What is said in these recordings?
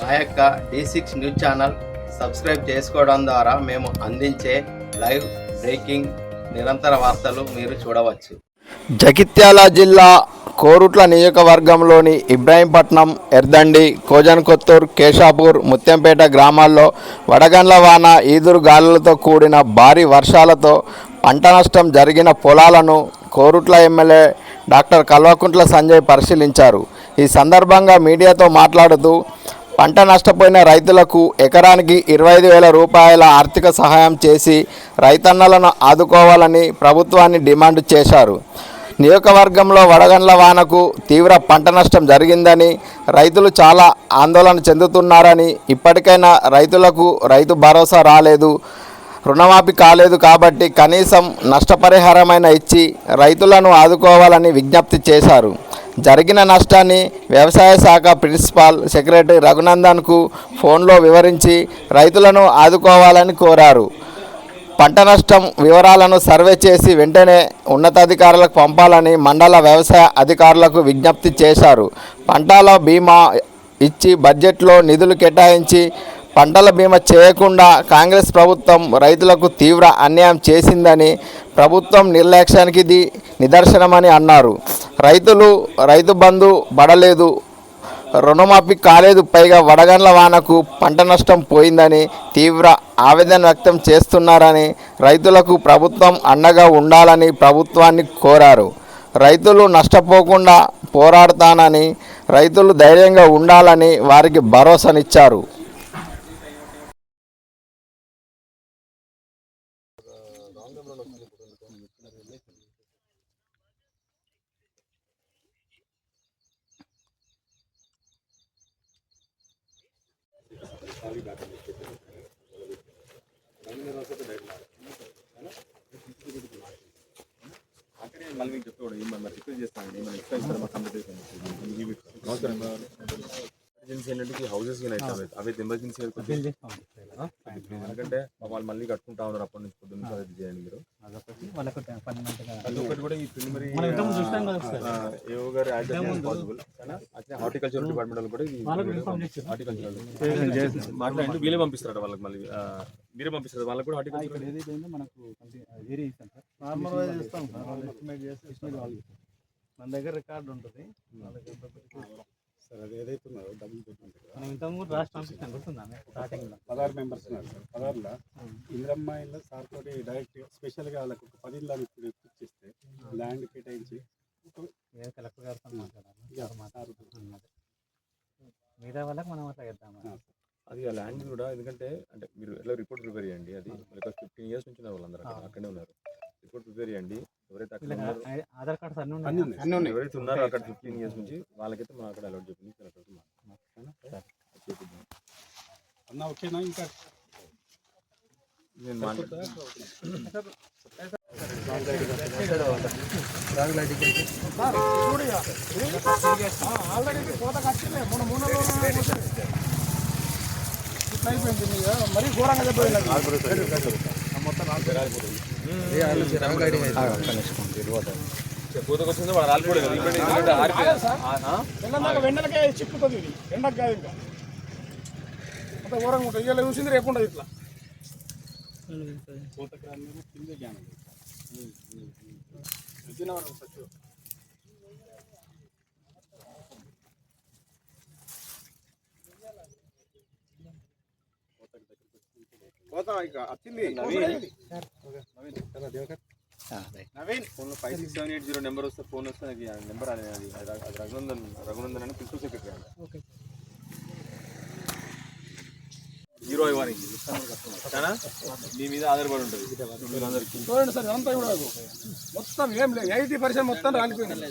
మా యొక్క D six news channel subscribe చేసుకోవడం ద్వారా మేము అందించే లైవ్ బ్రేకింగ్ నిరంతర వార్తలు మీరు చూడవచ్చు. జగిత్యాల జిల్లా కోరుట్ల నియోజకవర్గంలోని ఇబ్రాహీంపట్నం ఎర్దండి కోజన్కొత్తూర్ కేశాపూర్ ముత్యంపేట గ్రామాల్లో వడగండ్ల వాన ఈదురు గాలులతో కూడిన భారీ వర్షాలతో పంట నష్టం జరిగిన పొలాలను కోరుట్ల ఎమ్మెల్యే డాక్టర్ కల్వకుంట్ల సంజయ్ పరిశీలించారు. ఈ సందర్భంగా మీడియాతో మాట్లాడుతూ పంట నష్టపోయిన రైతులకు ఎకరానికి ఇరవై ఐదు వేల రూపాయల ఆర్థిక సహాయం చేసి రైతన్నలను ఆదుకోవాలని ప్రభుత్వాన్ని డిమాండ్ చేశారు. నియోజకవర్గంలో వడగండ్ల వానకు తీవ్ర పంట నష్టం జరిగిందని రైతులు చాలా ఆందోళన చెందుతున్నారని ఇప్పటికైనా రైతులకు రైతు భరోసా రాలేదు రుణమాఫీ కాలేదు కాబట్టి కనీసం నష్టపరిహారమైన ఇచ్చి రైతులను ఆదుకోవాలని విజ్ఞప్తి చేశారు. జరిగిన నష్టాన్ని వ్యవసాయ శాఖ ప్రిన్సిపాల్ సెక్రటరీ రఘునందన్కు ఫోన్లో వివరించి రైతులను ఆదుకోవాలని కోరారు. పంట నష్టం వివరాలను సర్వే చేసి వెంటనే ఉన్నతాధికారులకు పంపాలని మండల వ్యవసాయ అధికారులకు విజ్ఞప్తి చేశారు. పంటల బీమా ఇచ్చి బడ్జెట్లో నిధులు కేటాయించి పంటల బీమా చేయకుండా కాంగ్రెస్ ప్రభుత్వం రైతులకు తీవ్ర అన్యాయం చేసిందని ప్రభుత్వం నిర్లక్ష్యానికి ఇది నిదర్శనమని అన్నారు. రైతులు రైతు బంధు పడలేదు రుణమాఫీ కాలేదు పైగా వడగండ్ల వానకు పంట నష్టం పోయిందని తీవ్ర ఆవేదన వ్యక్తం చేస్తున్నారని రైతులకు ప్రభుత్వం అండగా ఉండాలని ప్రభుత్వాన్ని కోరారు. రైతులు నష్టపోకుండా పోరాడతానని రైతులు ధైర్యంగా ఉండాలని వారికి భరోసానిచ్చారు. మళ్ళీ మీకు ఏమన్నా రిక్వెస్ట్ చేస్తాను ఏమన్నా కంప్లీట్ ఎమర్జెన్సీ ఏంటంటే హౌసెస్ అవి ఎమర్జెన్సీ ఎందుకంటే వాళ్ళు మళ్ళీ కట్టుకుంటా ఉన్నారు అప్పటి నుంచి పొద్దున్న చేయండి మీరు. అదొకటి. వాళ్ళకు కూడా ఈ ప్రిలిమరీ మనం ఇంతకుముందు చూసినాం కదా ఒకసారి. ఏవో గారు యాజ్ పాసిబుల్. అట్లే హార్టికల్చర్ డిపార్ట్మెంట్ వాళ్ళు కూడా హార్టికల్చర్ వీళ్ళే. పంపిస్తారు వాళ్ళకి మళ్ళీ. మీరే పంపిస్తారు వాళ్ళకి కూడా హార్టికల్చర్ ఏదైతే ఉందో మనకు వేరే ఇస్తాం సార్. నార్మల్గా ఇస్తాం సార్. వాళ్ళు ఎస్టిమేట్ చేసి ఎస్టిమేట్ వాళ్ళు ఇస్తాం. మన దగ్గర రికార్డు ఉంటుంది. వాళ్ళకి. సార్ అది ఏదైతే ఉన్నదో డబ్బులు పెట్టింది మనం ఇంతకుముందు రాసి పంపించాం గుర్తుందా స్టార్టింగ్ పదహారు మెంబర్స్ ఉన్నారు సార్. పదహారులో ఇంద్రమ్మ ఇల్లు సార్ తోటి డైరెక్ట్ స్పెషల్గా వాళ్ళకి ఒక పది ఇళ్ళని ఇప్పుడు ఇప్పించేస్తే ల్యాండ్ కేటాయించి కలెక్టర్ గారితో మాట్లాడాలి. మిగతా వాళ్ళకి మనం అట్లా చేద్దాం ఆ, అది ఆ ల్యాండ్ కూడా ఎందుకంటే అంటే మీరు ఎట్లా రిపోర్ట్ ప్రిపేర్ చేయండి అది ఒక ఫిఫ్టీన్ ఇయర్స్ నుంచి ఉన్నారు వాళ్ళందరూ అక్కడ అక్కడే ఉన్నారు. రిపోర్ట్ ప్రిపేర్ చేయండి. ఎవరైతే ఆధార్ కార్డ్స్ అన్నీ అన్నీ ఉన్నాయి ఉన్నాయి ఎవరైతే ఉన్నారో అక్కడ ఫిఫ్టీన్ ఇయర్స్ నుంచి వాళ్ళకైతే మనం అక్కడ అలౌట్ చెప్పింది అన్న ఓకేనా ఇంకా నేను మాట్లాడుతాను పూతకొచ్చింది వాళ్ళు రాలిపోలేదు కదా ఇప్పుడు ఎందుకంటే ఆరిపోయింది వెండలకే చిక్కుతుంది ఇది ఎండకు కాదు ఇంకా అంత ఘోరంగా ఉంటుంది ఇవాళ చూసింది రేపు ఉండదు ఇట్లా కింద జ్ఞానం పోతా ఇక వచ్చింది Naveen. Phone five six seven eight zero number వస్తే ఫోన్ వస్తే ఆ నెంబర్ అనేది అది అది అది రఘునందన్ రఘునందన్ అని ప్రిన్సిపల్ సెక్రటరీ అండి జీరో ఇవ్వాలి చాలా మీ మీద ఆధారపడి ఉంటుంది. మీరందరికీ చూడండి సార్ అంతా కూడా మొత్తం ఏం లేదు. ఎయిటీ పర్సెంట్ మొత్తం రాలిపోయింది.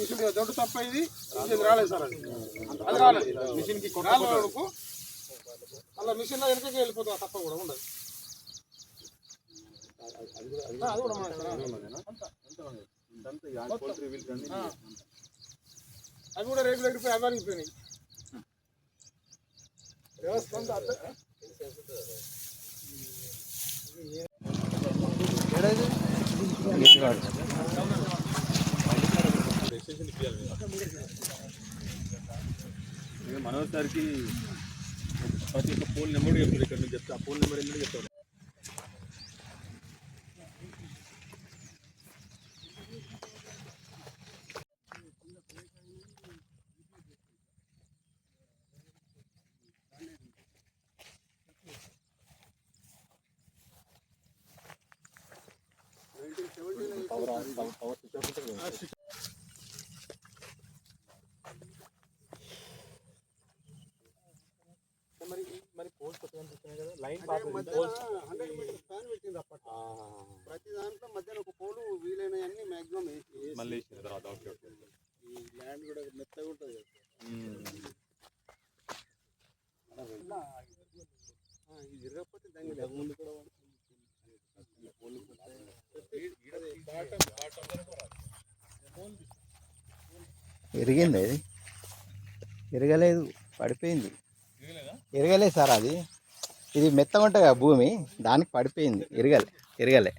తీసుడు దొడ్డు తప్ప ఇది ఇది రాలేదు సార్ అది. అది రాలేదు. మిషన్కి కొట్టాలకు అలా మిషన్ వెనకకి వెళ్ళిపోతుంది ఆ తప్ప కూడా ఉండదు. అది కూడా. అవి కూడా రేట్లు ఎగిరిపోయి అవి అరిగిపోయినాయి వ్యవస్థ అంతా మనోజ్ సార్కి ప్రతి ఒక్క ఫోన్ నెంబర్ చెప్తారు ఇక్కడ నుంచి చెప్తే. ఆ ఫోన్ నెంబర్ ఏంటంటే చెప్తారు లైన్ ప్రతి దాంట్లో మధ్యన ఒక పోలు వీలైన అన్ని మాక్సిమం వేసి మళ్ళీ వేసిన తర్వాత ఓకే ఓకే ఈ ల్యాండ్ కూడా మెత్తగా ఉంటుంది ఇది ఇరగకపోతే కూడా ఎరిగింది అది ఎరగలేదు పడిపోయింది. ఎరగలేదు సార్ అది. ఇది మెత్తగా ఉంటుంది కదా భూమి దానికి పడిపోయింది ఎరగలే ఎరగలే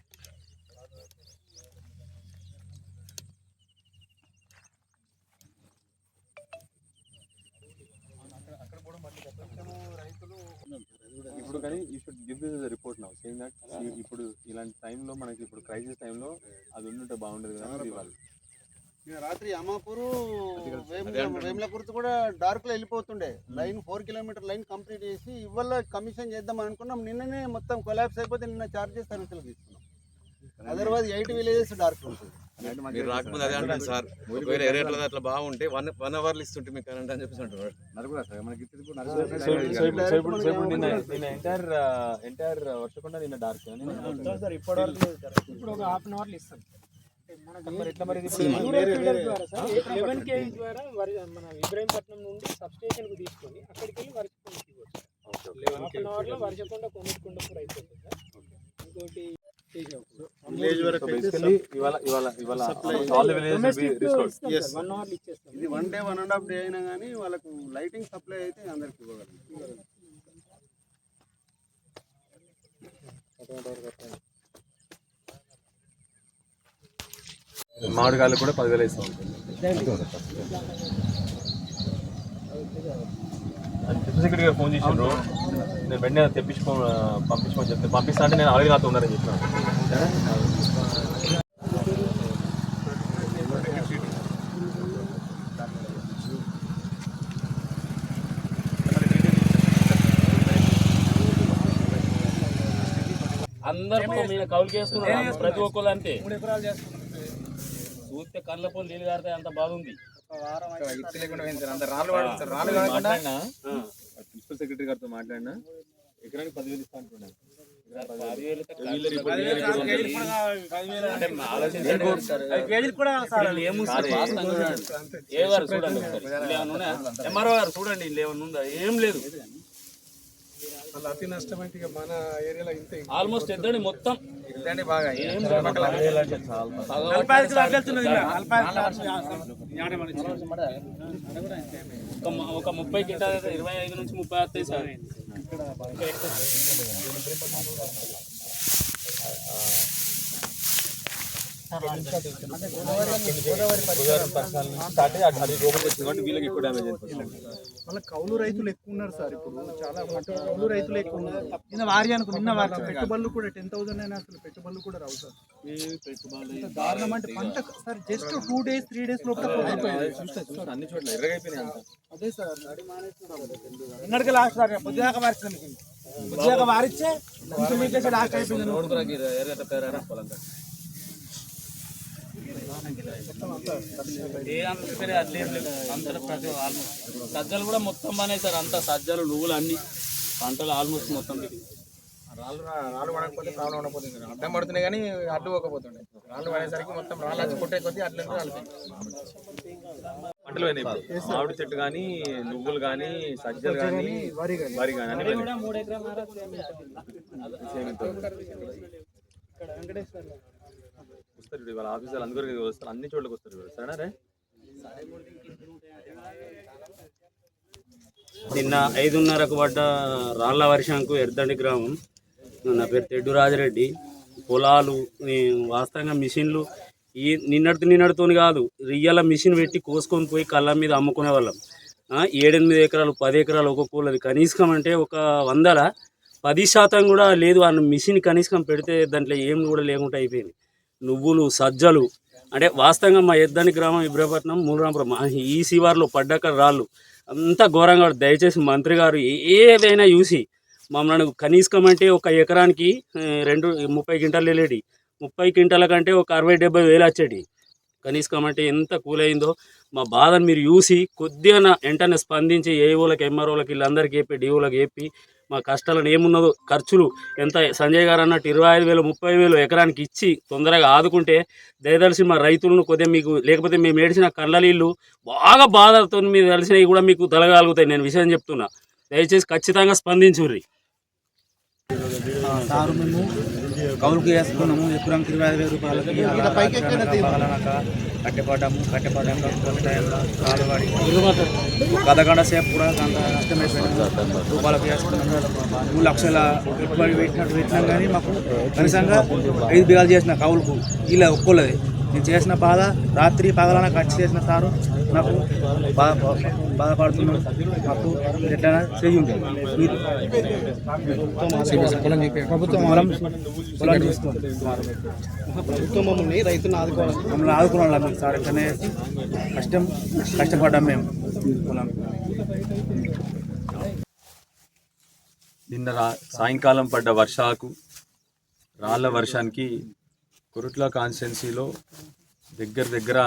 ఇప్పుడు కానీ ఈ should give this report now saying that ఇప్పుడు ఇలాంటి టైంలో మనకి ఇప్పుడు క్రైసిస్ టైంలో అది ఉండుంటే బాగుండేది కదా ఇవ్వాలి రాత్రి కదా, వేముల-. వేములకుర్తి కూడా డార్క్లో వెళ్ళిపోతుండే line four kilometre line complete చేసి ఇవాళ కమిషన్ చేద్దాం అనుకున్నాం నిన్ననే మొత్తం కొలాప్స్ అయిపోతే నిన్న చార్జెస్ సర్వీసులు తీసుకున్నాం అదర్వైజ్ ఎయిట్ విలేజెస్ డార్క్ ఉంటుంది మీరు రాకముందు అదే అంటాను సార్ ఒకవేళ అట్లా బాగుంటే వన్ వన్ అవర్లు ఇస్తుంటే మీకు కరెంట్ అని చెప్పేసి నిన్న ఎంటైర్ ఎంటైర్ వర్షకుండా నిన్న డార్క్ ఇప్పుడు ఒక హాఫ్ అన్ అవర్లో ఇస్తాం సార్. లెవెన్ కేవీ ద్వారా వరి మన ఇబ్రాహీంపట్నం నుండి సబ్ స్టేషన్కు తీసుకొని అక్కడికి వెళ్ళి ఇవ్వచ్చు హాఫ్ అన్ అవర్లో వర్షకొండ కొనుక్కుండ కూడా అయిపోతుంది ఇంకోటి ఇది one day one and half day అయినా కానీ వాళ్ళకు లైటింగ్ సప్లై అయితే అందరికి ఇవ్వగలం. మామిడికాయలు కూడా పదివేలు ఇస్తాం సెక్రటరీ గారు ఫోన్ చేసిండ్రు. నేను వెంటనే తెప్పించుకో పంపించుకొని చెప్తే పంపిస్తా అంటే నేను ఆల్రెడీ నాతో ఉన్నారని చెప్పిన. అందరూ మీద కౌలు చేసుకున్నారు. ప్రతి ఒక్కరు అంతే. మూడు ఎకరాలు చేస్తాం చూస్తే కళ్ళ పొలు నీళ్ళు కారితే అంత బాగుంది. మాట్లాడినా? ప్రిన్సిపల్ సెక్రటరీ గారితో మాట్లాడినా. ఎకరానికి పదివేలు ఇస్తా అంటున్నాను చూడండి. ఏ? ఎంఆర్ఓ గారు చూడండి ఏమన్నా లేదు. అతి నష్టం అంటే ఇక మన ఏరియాలో ఇంత. ఆల్మోస్ట్ ఎద్దండి మొత్తం బాగా. ఏం ఒక ముప్పై కింటాలు అయితే ఇరవై ఐదు నుంచి ముప్పై వస్తాయి సార్ స్టార్ట్ అయ్యి అది లోపలికి వచ్చింది కాబట్టి వీళ్ళకి ఎక్కువ డ్యామేజ్ అయిపోతుంది మళ్ళీ కౌలు రైతులు ఎక్కువ ఉన్నారు సార్ ఇప్పుడు. చాలా కౌలు రైతులు ఎక్కువ ఉన్నారు. నిన్న వారి అనుకో నిన్న వారి పెట్టుబడులు కూడా టెన్ థౌసండ్ అయినా అసలు పెట్టుబడులు కూడా రావు సార్. దారుణం అంటే పంట sir just two days three days లోపల అన్ని చోట్ల ఎర్రగైపోయినాయి అదే సార్ నిన్నటికి లాస్ట్ సార్ పొద్దుదాకా వారిస్తాం పొద్దుదాకా వారిచ్చే లాస్ట్ అయిపోయింది ఏ అది లేదు ప్రతి ఆల్మోస్ట్ సజ్జలు కూడా మొత్తం బాగానే సార్ అంత సజ్జలు నువ్వులు అన్ని. పంటలు ఆల్మోస్ట్ మొత్తం. రాళ్ళు రాళ్ళు పడకపోతే ప్రాబ్లం ఉండకపోతుంది అడ్డం పడుతున్నాయి కానీ అడ్డు పోకపోతుండే. రాళ్ళు పడేసరికి మొత్తం రాళ్ళు వచ్చి కొట్టే కొద్దీ అడ్లు రాళ్ళు పంటలు పోయినాయి ఇప్పుడు. మామిడి చెట్టు కానీ నువ్వులు కానీ సజ్జలు కానీ వరి వరి కానీ అన్ని అది పోయినాయి. వస్తారు ఇవాళ ఆఫీసర్లు అందరూ వస్తారు. అన్ని చోట్లకి వస్తారు ఇవాళ సరేనా రే? నిన్న ఐదున్నరకు పడ్డ రాళ్ళ వర్షంకు ఎర్దండి గ్రామం. నా పేరు తెడ్డు రాజిరెడ్డి. పొలాలు వాస్తవంగా మిషన్లు ఈ నిన్నటితో నిన్నటితోని కాదు రియల మిషన్ పెట్టి కోసుకొని పోయి కళ్ళ మీద అమ్ముకునే వాళ్ళం. ఏడెనిమిది ఎకరాలు పది ఎకరాలు ఒక్కొక్కది కనీసం అంటే ఒక వందల పది శాతం కూడా లేదు. ఆ మిషన్ కనీసం పెడితే దాంట్లో ఏం కూడా లేకుండా అయిపోయింది. నువ్వులు సజ్జలు. అంటే వాస్తవంగా మా ఎద్దని గ్రామం ఇబ్రహపట్నం మూలరాంపురం ఈ శివార్లో పడ్డాక రాళ్ళు. అంతా ఘోరంగా దయచేసి మంత్రి గారు ఏదైనా చూసి మమ్మల్ని కనీసం అంటే ఒక ఎకరానికి రెండు ముప్పై క్వింటాలు వెళ్ళేటి ముప్పై క్వింటాల కంటే ఒక అరవై డెబ్బై వేలు వచ్చేటి. కనీసం అంటే ఎంత కూలైందో. మా బాధను మీరు చూసి కొద్దిగా వెంటనే స్పందించి ఏఓలకి ఎంఆర్ఓలకి వీళ్ళందరికీ చెప్పి డిఓలకి చెప్పి మా కష్టాలను ఏమున్నదో ఖర్చులు ఎంత? సంజయ్ గారు అన్నట్టు ఇరవై ఐదు వేలు ముప్పై వేలు ఎకరానికి ఇచ్చి తొందరగా ఆదుకుంటే దయదలిసి మా రైతులను కొద్దిగా మీకు లేకపోతే మేము ఏడిచిన కళ్ళ నీళ్ళు బాగా బాధతో మీరు కలిసినవి కూడా మీకు తలగలుగుతాయి నేను విషయం చెప్తున్నా. దయచేసి ఖచ్చితంగా స్పందించుర్రి. సారు మేము కౌలుకు వేసుకున్నాము. ఎకరానికి ఇరవై ఐదు వేల రూపాయలకి. కట్టెపడ్డాము కట్టెపడ్డాక కొన్ని టైంలో కాలు పడి ఒక అర్ధగంట సేపు కూడా అంత నష్టమైపోయింది రూపాయలకు మూడు లక్షల పెట్టుబడి పెట్టినట్టు పెట్టినాం కానీ మాకు కనీసంగా ఐదు బిగాలు చేసిన కౌలుకు ఇలా ఒక్కోలేదు నేను చేసిన బాధ రాత్రి పగలన ఖర్చు చేసిన సారు నాకు బాధ బాధపడుతున్నాను మాకు ఎట్లయినా చేయి ఉంటుంది మీరు ప్రభుత్వం పొలం పొలం చూసుకోండి ప్రభుత్వం మమ్మల్ని రైతులను ఆదుకోవాలి. మమ్మల్ని ఆదుకోవాలి మీకు సార్. ఎట్లనే కష్టం కష్టపడ్డాం మేము. పొలం. నిన్న రా సాయంకాలం పడ్డ వర్షాలకు రాళ్ళ వర్షానికి కొరుట్ల కాన్స్టిట్యున్సీలో దగ్గర దగ్గర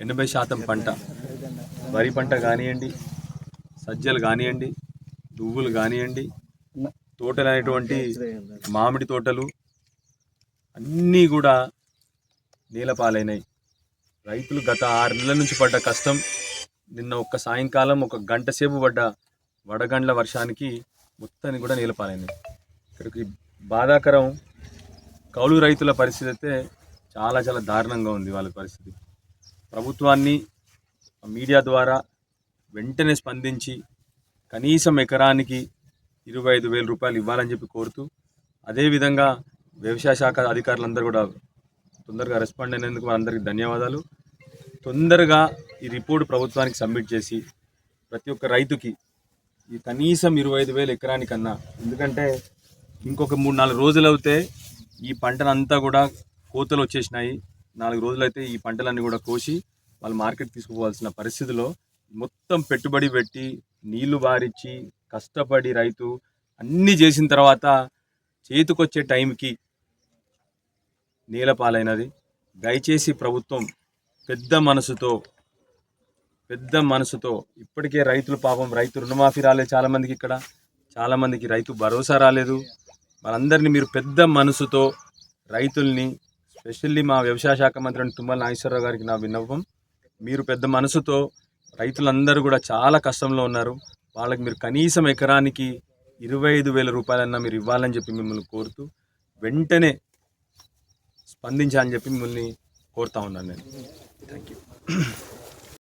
ఎనభై శాతం పంట. వరి పంట కానివ్వండి సజ్జలు కానివ్వండి నువ్వులు కానివ్వండి తోటలు అనేటువంటి మామిడి తోటలు అన్నీ కూడా నీలపాలైనాయి. రైతులు గత ఆరు నెలల నుంచి పడ్డ కష్టం నిన్న ఒక్క సాయంకాలం ఒక గంట సేపు పడ్డ వడగండ్ల వర్షానికి మొత్తాన్ని కూడా నీలపాలైంది ఇక్కడికి బాధాకరం కౌలు రైతుల పరిస్థితి అయితే చాలా చాలా దారుణంగా ఉంది వాళ్ళ పరిస్థితి. ప్రభుత్వాన్ని మీడియా ద్వారా వెంటనే స్పందించి కనీసం ఎకరానికి ఇరవై ఐదు వేల రూపాయలు ఇవ్వాలని చెప్పి కోరుతూ అదేవిధంగా వ్యవసాయ శాఖ అధికారులందరూ కూడా తొందరగా రెస్పాండ్ అయినందుకు వారందరికీ ధన్యవాదాలు. తొందరగా ఈ రిపోర్ట్ ప్రభుత్వానికి సబ్మిట్ చేసి ప్రతి ఒక్క రైతుకి ఈ కనీసం ఇరవై ఐదు వేలు ఎకరానికన్నా ఎందుకంటే ఇంకొక మూడు నాలుగు రోజులు అవుతే ఈ పంటనంతా కూడా కోతలు వచ్చేసినాయి. నాలుగు రోజులైతే ఈ పంటలన్నీ కూడా కోసి వాళ్ళు మార్కెట్ తీసుకుపోవాల్సిన పరిస్థితిలో మొత్తం పెట్టుబడి పెట్టి నీళ్ళు బారిచ్చి కష్టపడి రైతు అన్నీ చేసిన తర్వాత చేతికొచ్చే టైంకి నీలపాలైనది దయచేసి ప్రభుత్వం పెద్ద మనసుతో పెద్ద మనసుతో ఇప్పటికే రైతులు పాపం రైతు రుణమాఫీ రాలేదు చాలామందికి ఇక్కడ. చాలామందికి రైతు భరోసా రాలేదు. వాళ్ళందరినీ మీరు పెద్ద మనసుతో రైతుల్ని స్పెషల్లీ మా వ్యవసాయ శాఖ మంత్రి తుమ్మల నాగేశ్వరరావు గారికి నా విన్నపం. మీరు పెద్ద మనసుతో రైతులందరూ కూడా చాలా కష్టంలో ఉన్నారు. వాళ్ళకి మీరు కనీసం ఎకరానికి ఇరవై ఐదు వేల రూపాయలన్నా మీరు ఇవ్వాలని చెప్పి మిమ్మల్ని కోరుతూ వెంటనే స్పందించాలని చెప్పి మిమ్మల్ని కోరుతా ఉన్నాను నేను. Thank you